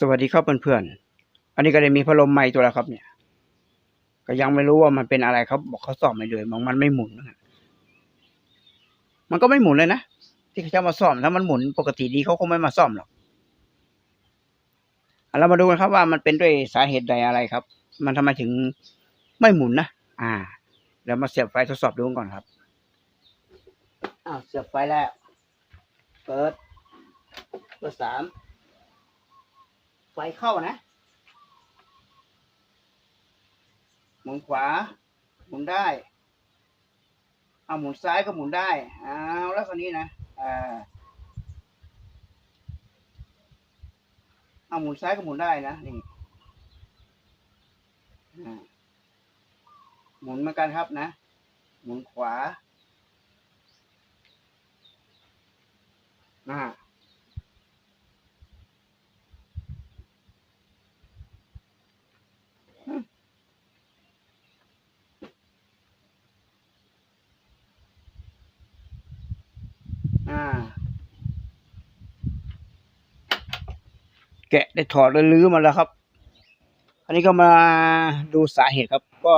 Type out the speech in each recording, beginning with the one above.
สวัสดีครับเพื่อนๆ อันนี้ก็ได้มีพัดลมใหม่ตัวแล้วครับ เนี่ย ก็ยังไม่รู้ว่ามันเป็นอะไรครับ บอกเขาซ่อมไม่เลยมันมันไม่หมุนนะมันก็ไม่หมุนเลยนะ ที่เขาจะมาซ่อมถ้ามันหมุนปกติดีเขาคงไม่มาซ่อมหรอกเรามาดูกันครับว่ามันเป็นด้วยสาเหตุใดอะไรครับ มันทำไมถึงไม่หมุนนะ อ่าเดี๋ยวมาเสียบไฟทดสอบดูก่อนครับ อ้าวเสียบไฟแล้ว เปิด เบอร์สาม ไฟเข้านะ หมุนขวา หมุนได้ เอาหมุนซ้ายก็หมุนได้ เอาแล้วคนนี้นะ อ่า เอาหมุนซ้ายก็หมุนได้นะ นี่หมุนเหมือนกันครับนะ หมุนขวา อ่าอ่าแกะได้ถอดแล้ลื้อมาแล้วครับ อันนี้ก็มาดูสาเหตุครับ ก็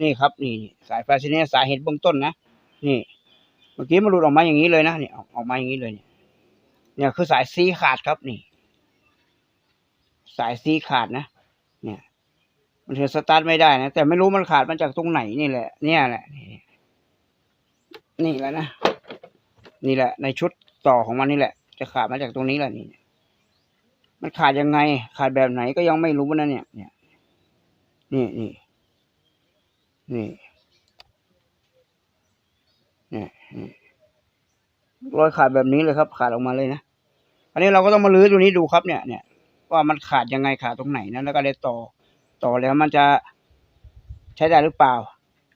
นี่ครับ นี่ สายไฟเส้นนี้สาเหตุเบื้องต้นนะ นี่ เมื่อกี้มันหลุดออกมาอย่างนี้เลยนะเนี่อออกมาอย่างนี้เลยเนี่ยเนี่ยคือสายซีขาดครับนี่ สายซีขาดนะเนี่ย มันถึงสตาร์ทไม่ได้นะแต่ไม่รู้มันขาดมาจากตรงไหนนี่แหละ เนี่ยแหละนี่นี่แหละนะนี่แหละ ในชุดต่อของมันนี่แหละ จะขาดมาจากตรงนี้แหละนี่มันขาดยังไง ขาดแบบไหนก็ยังไม่รู้นะเนี่ย เนี่ย นี่นี่นี่ เนี่ยรอยขาดแบบนี้เลยครับ ขาดออกมาเลยนะ อันนี้เราก็ต้องมาลื้อตัวนี้ดูครับเนี่ยเนี่ยว่ามันขาดยังไงขาดตรงไหนนะแล้วก็ได้ต่อ ต่อแล้วมันจะใช้ได้หรือเปล่า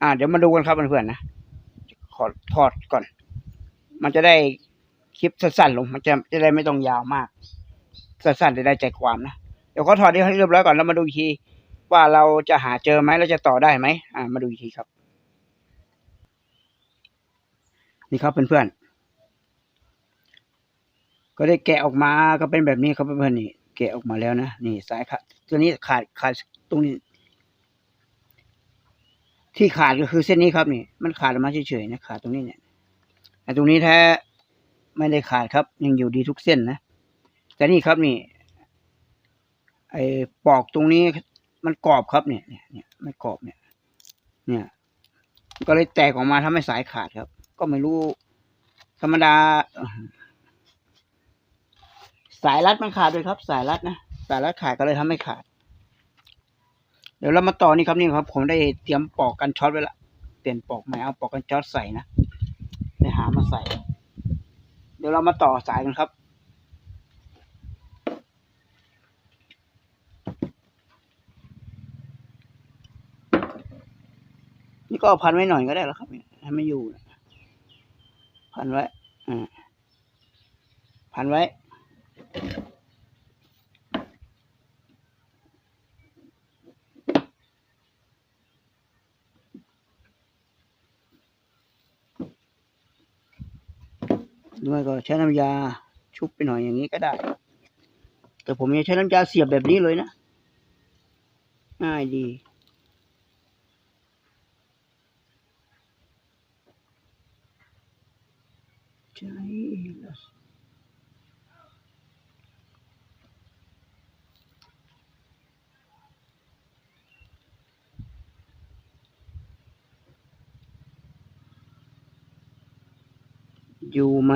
อ่า เดี๋ยวมาดูกันครับเพื่อนๆนะขอถอดก่อน มันจะได้คลิปสั้นๆลง มันจะจะได้ไม่ต้องยาวมาก สั้นๆจะได้ใจความนะเดี๋ยวขอถอดนี้ให้เรียบร้อยก่อนแล้วมาดูอีกทีว่าเราจะหาเจอไหมเราจะต่อได้ไหมอ่า มาดูอีกทีครับ นี่ครับเพื่อนๆ ก็ได้แกะออกมาก็เป็นแบบนี้ครับเพื่อนๆนี่ แกะออกมาแล้วนะ นี่สายขาดตัวนี้ขาดขาดตรงนี้ ที่ขาดก็คือเส้นนี้ครับนี่ มันขาดออกมาเฉยๆนะขาดตรงนี้เนี่ยแต่ตรงนี้แท้ไม่ได้ขาดครับ ยังอยู่ดีทุกเส้นนะ แต่นี่ครับนี่ ไอ้ปอกตรงนี้มันกรอบครับเนี่ยเนี่ยเนี่ยไม่กรอบเนี่ย เนี่ย ก็เลยแตกออกมาทำให้สายขาดครับ ก็ไม่รู้ ธรรมดา สายรัดมันขาดด้วยครับ สายรัดนะสายรัดขาดก็เลยทำให้ขาด เดี๋ยวเรามาต่อนี่ครับนี่ครับ ผมได้เตรียมปอกกันช็อตไว้ละเปลี่ยนปอกใหม่เอาปอกกันช็อตใส่นะได้หามาใส่ เดี๋ยวเรามาต่อสายกันครับนี่ก็เอาพันไว้หน่อยก็ได้แล้วครับให้ไม่อยู่นะ พันไว้อ่าพันไว้ ด้วยก็ใช้น้ำยาชุบไปหน่อยอย่างนี้ก็ได้ แต่ผมจะใช้น้ำยาเสียบแบบนี้เลยนะง่ายดี ใช่แล้วอยู่ไหม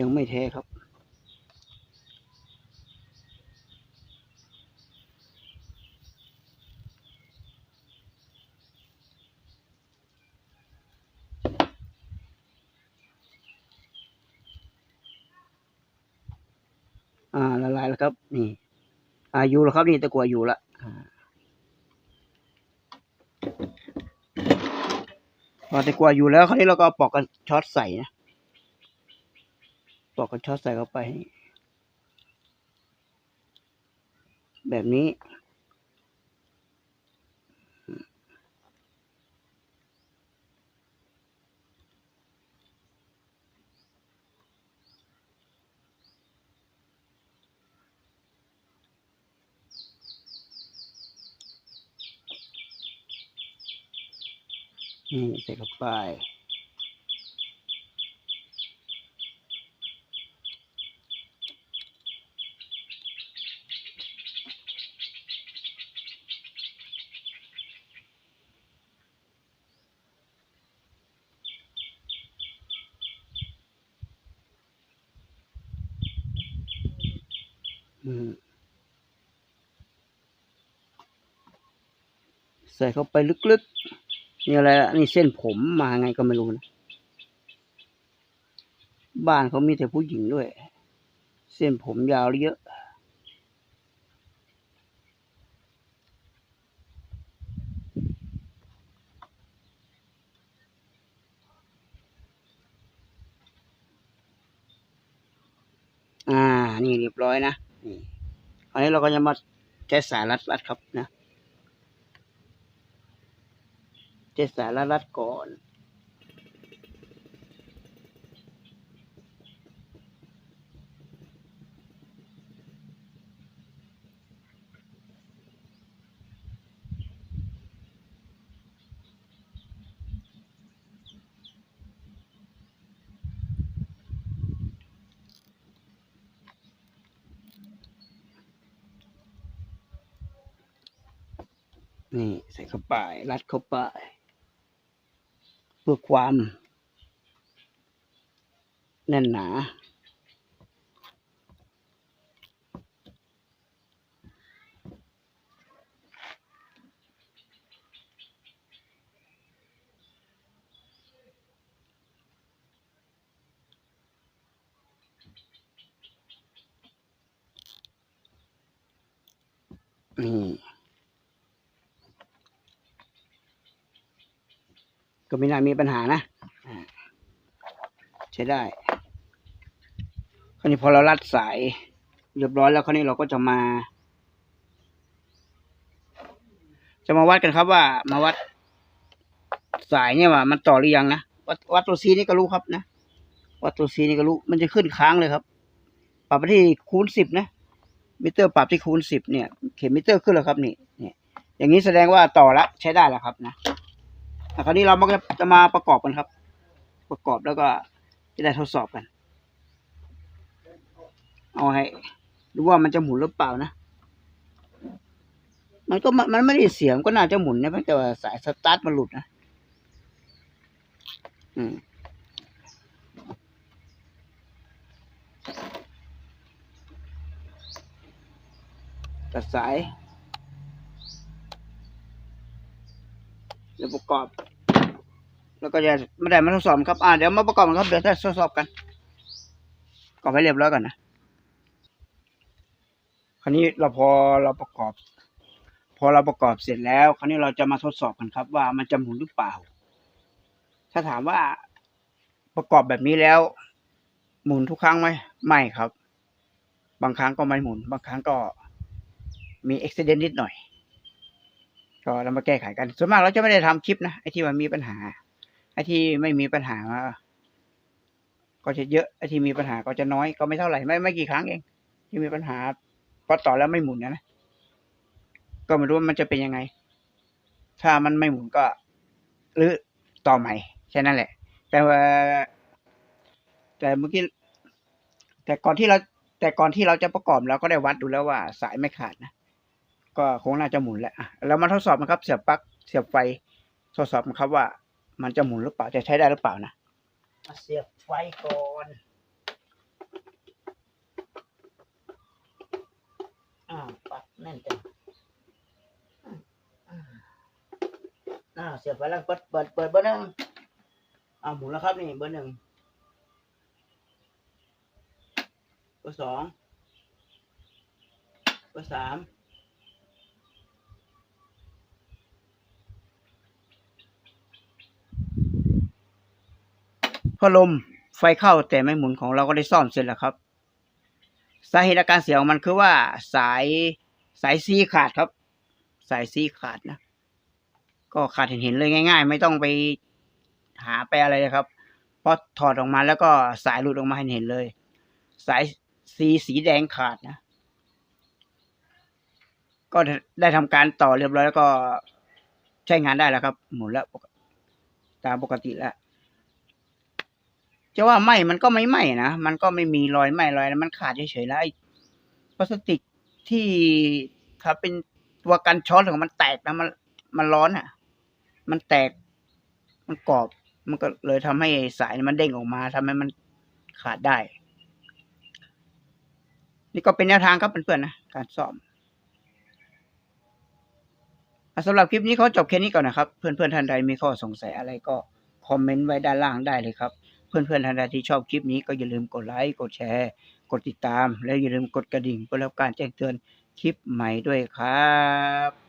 ยังไม่แท้ครับ อ่าละลายแล้วครับ นี่อาอยู่แล้วครับนี่ตะกัวอยู่ละอ่าพอตะกัวอยู่แล้วคราวนี้เราก็ปอกกันช็อตใส่นะปอกกันช็อตใส่เข้าไป แบบนี้ ใส่เข้าไป ใส่เข้าไปลึกๆ นี่อะไรล่ะนี่เส้นผมมาไงก็ไม่รู้นะ บ้านเขามีแต่ผู้หญิงด้วย เส้นผมยาวเยอะ อ่า นี่เรียบร้อยนะนี่อันนี้เราก็จะมาใช้สายรัดรัดครับนะ ใช้สายรัดรัดก่อน นี่ใส่เข้าไปรัดเข้าไป พื่อความ แน่นหนานี่ก็ ไม่น่ามีปัญหานะใช้ได้ คราวนี้พอเรารัดสายเรียบร้อยแล้วคราวนี้เราก็จะมา จะมาวัดกันครับว่า มาวัด สายเนี่ยว่า มันต่อหรือยังนะวัดวัดตัวซีนี่ก็รู้ครับนะวัดตัวซีนี่ก็รู้ มันจะขึ้นค้างเลยครับ ปรับไปที่คูณสิบนะมิเตอร์ปรับที่คูณสิบเนี่ย เข็มมิเตอร์ขึ้นแล้วครับนี่เนี่ยอย่างนี้แสดงว่าต่อละใช้ได้แล้วครับนะ คราวนี้เรามาจะมาประกอบกันครับ ประกอบแล้วก็จะได้ทดสอบกัน เอาให้ดูว่ามันจะหมุนหรือเปล่านะ มันก็มันมันไม่ได้เสียงก็น่าจะหมุนนะเพียงแต่ว่าสายสตาร์ทมันหลุดนะ อืมตัดสายแล้วประกอบ แล้วก็จะไม่ได้มาทดสอบครับ อ่าเดี๋ยวมาประกอบกันครับ เดี๋ยวจะทดสอบกันประกอบให้เรียบร้อยก่อนนะ คราวนี้เราพอเราประกอบ พอเราประกอบเสร็จแล้ว คราวนี้เราจะมาทดสอบกันครับ ว่ามันจะหมุนหรือเปล่า ถ้าถามว่าประกอบแบบนี้แล้ว หมุนทุกครั้งไหมไม่ครับ บางครั้งก็ไม่หมุน บางครั้งก็มีอุบิเหตุนิดหน่อยก็เรามาแก้ไขกัน ส่วนมากเราจะไม่ได้ทำคลิปนะไอ้ที่มันมีปัญหา ไอ้ที่ไม่มีปัญหา ก็จะเยอะไอ้ที่มีปัญหาก็จะน้อยก็ไม่เท่าไหร่ไม่ไม่กี่ครั้งเอง ที่มีปัญหาพอต่อแล้วไม่หมุนนะนะก็ไม่รู้ว่ามันจะเป็นยังไง ถ้ามันไม่หมุนก็หรือต่อใหม่แค่นั้นแหละ แต่ว่า แต่เมื่อกี้แต่ก่อนที่เราแต่ก่อนที่เราจะประกอบเราก็ได้วัดดูแล้วว่า สายไม่ขาดนะก็คงน่าจะหมุนแหละอะเรามาทดสอบนะครับ เสียบปลั๊กเสียบไฟทดสอบนครับว่า มันจะหมุนหรือเปล่าจะใช้ได้หรือเปล่านะมาเสียบไฟก่อนอ่าปักแน่นจังอ่าอ่าอ่าเสียบไฟแล้วเปิดเปิดเปิดเบอร์หนึ่งอ่าหมุนแล้วครับนี่เบอร์หนึ่งเบอร์สองเบอร์สาม พัดลมไฟเข้าแต่ไม่หมุนของเราก็ได้ซ่อมเสร็จแล้วครับ สาเหตุอาการเสียของมันคือว่าสายสายซีขาดครับ สายซีขาดนะ ก็ขาดเห็นๆเลยง่าย ๆ ไม่ต้องไปหาไปอะไรเลยครับเพราะถอดออกมาแล้วก็สายหลุดออกมาให้เห็นเลย สายซีสีแดงขาดนะ ก็ได้ทำการต่อเรียบร้อยแล้วก็ใช้งานได้แล้วครับ หมุนแล้วตามปกติแล้ว จะว่าไหมมันก็ไม่ไหมนะมันก็ไม่มีรอยไหมรอยอะมันขาดเฉยๆแล้วไอ้พลาสติกที่ถ้าเป็นตัวกันช็อตของมันแตกนะมันมันร้อนอะ มันแตก มันกรอบ มันก็เลยทำให้สายมันเด้งออกมาทำให้มันขาดได้ นี่ก็เป็นแนวทางครับเพื่อนๆนะการซ่อมอะสำหรับคลิปนี้เขาจบแค่นี้ก่อนนะครับ เพื่อนๆท่านใดมีข้อสงสัยอะไรก็คอมเมนต์ไว้ด้านล่างได้เลยครับ เพื่อนๆท่านใดที่ชอบคลิปนี้ก็อย่าลืมกดไลค์กดแชร์ กดติดตาม และอย่าลืมกดกระดิ่งเพื่อรับการแจ้งเตือนคลิปใหม่ด้วยครับ